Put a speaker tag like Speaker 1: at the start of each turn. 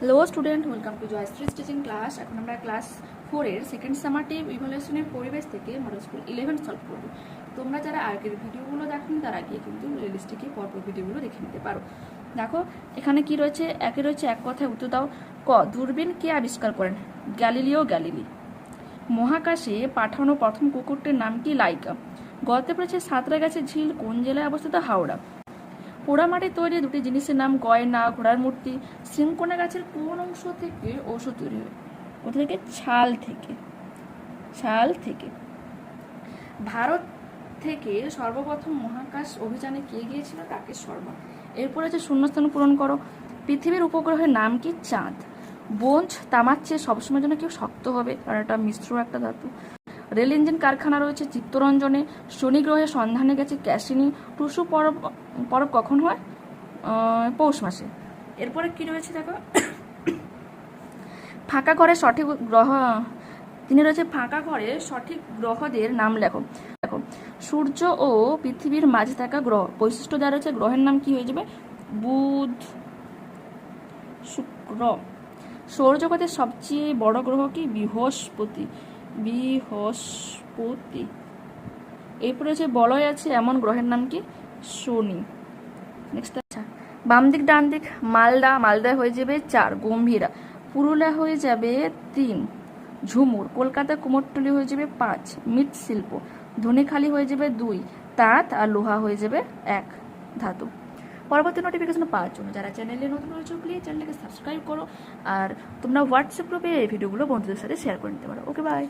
Speaker 1: Hello student welcome to Jayshree stitching class এখন আমরা class ফোরের সেকেন্ড সামারটিভ ইভালুয়েশনের পরিবেশ থেকে মডেল স্কুল ইলেভেন সলভ করব। তোমরা যারা আগের ভিডিওগুলো দেখনি, তারা গিয়ে কিন্তু প্লেলিস্টে পরপর ভিডিওগুলো দেখে নিতে পারো। দেখো, এখানে কি রয়েছে? একে রয়েছে এক কথায় উত্তর দাও। ক, দূরবীন কে আবিষ্কার করেন? Galileo Galilei. মহাকাশে পাঠানো প্রথম কুকুরটির নাম কি? লাইকা। গল্পে পড়েছে সাঁতরাগাছি ঝিল কোন জেলায় অবস্থিত? হাওড়া। পোড়ামাটি তৈরি দুটি জিনিসের নাম গয়না, ঘোড়ার মূর্তি সিংকোনা গাছের কোন অংশ থেকে ঔষধ তৈরি হয়? কোথা থেকে? ছাল থেকে। ছাল থেকে। ভারত থেকে সর্বপ্রথম মহাকাশ অভিযানে কে গিয়েছিল? তাকে শর্মা। এরপর আছে শূন্যস্থান পূরণ করো। পৃথিবীর উপগ্রহের নাম কি? চাঁদ। বোঞ্চ তামার চেয়ে সবসময় যেন কেউ শক্ত হবে, কারণ এটা মিশ্র একটা ধাতু। রেল ইঞ্জিন কারখানা রয়েছে চিত্তরঞ্জনে। শনি গ্রহে সন্ধানে গেছে ক্যাসিনি। টুসু পরব পরব কখন হয়? পৌষ মাসে। এরপরে কি রয়েছে দেখো? ফাঁকা ঘরে সঠিক গ্রহ, তিনি রয়েছে ফাঁকা ঘরে সঠিক গ্রহদের নাম লেখো। দেখো, সূর্য ও পৃথিবীর মাঝে থাকা গ্রহ। বৈশিষ্ট্য যা রয়েছে গ্রহের নাম কি হয়ে যাবে? বুধ, শুক্র। সৌরজগতের সবচেয়ে বড় গ্রহ কি? বৃহস্পতি। বৃহস্পতি। এরপরে যে বলয় আছে, এমন গ্রহের নাম কি? শনি। নেক্সট আচ্ছা বাম দিক, ডান দিক, মালদা, মালদায় হয়ে যাবে চার, গম্ভীরা। পুরুলিয়া হয়ে যাবে তিন, ঝুমুর। কলকাতা কুমোরটুলি হয়ে যাবে পাঁচ, মৃৎশিল্প। ধনেখালি হয়ে যাবে দুই, তাঁত আর লোহা হয়ে যাবে এক, ধাতু। পরবর্তী নোটিফিকেশন পাওয়ার জন্য। যারা চ্যানেলে নতুন রয়েছে প্লিজ চ্যানেলটাকে সাবস্ক্রাইব করো। আর তোমরা হোয়াটসঅ্যাপ গ্রুপে এই ভিডিওগুলো বন্ধুদের সাথে শেয়ার করে নিতে পারো। Okay bye